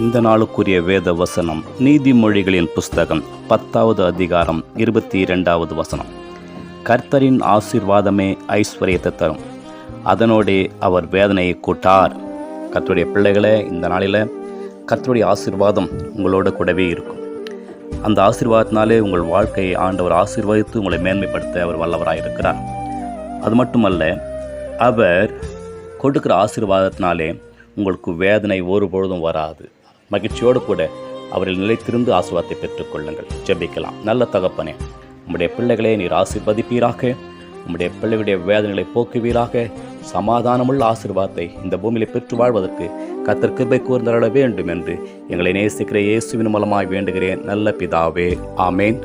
இந்த நாளுக்குரிய வேத வசனம் நீதிமொழிகளின் புஸ்தகம் பத்தாவது அதிகாரம் இருபத்தி இரண்டாவது வசனம். கர்த்தரின் ஆசீர்வாதமே ஐஸ்வர்யத்தை தரும். அதனோடே அவர் வேதனையை கூட்டார். கர்த்தருடைய பிள்ளைகளை இந்த நாளில் கர்த்தருடைய ஆசீர்வாதம் உங்களோட கூடவே இருக்கும். அந்த ஆசீர்வாதத்தினாலே உங்கள் வாழ்க்கையை ஆண்டவர் ஆசீர்வதித்து உங்களை மேன்மைப்படுத்த அவர் வல்லவராக இருக்கிறார். அது மட்டுமல்ல அவர் கொடுக்குற ஆசீர்வாதத்தினாலே உங்களுக்கு வேதனை ஒருபொழுதும் வராது. மகிழ்ச்சியோடு கூட அவரில் நிலைத்திருந்து ஆசீர்வாதத்தை பெற்றுக்கொள்ளுங்கள் ஜெபிக்கலாம். நல்ல தகப்பனே உம்முடைய பிள்ளைகளை நீர் ஆசிர்வதிப்பீராக. உம்முடைய பிள்ளைகளுடைய வேதனைகளை போக்குவீராக. சமாதானமுள்ள ஆசிர்வாதத்தை இந்த பூமியில் பெற்று வாழ்வதற்கு கத்தர் கிருபை கூர்ந்தருள வேண்டும் என்று எங்களை நேசிக்கிற இயேசுவின் மூலமாய் வேண்டுகிறேன். நல்ல பிதாவே ஆமேன்.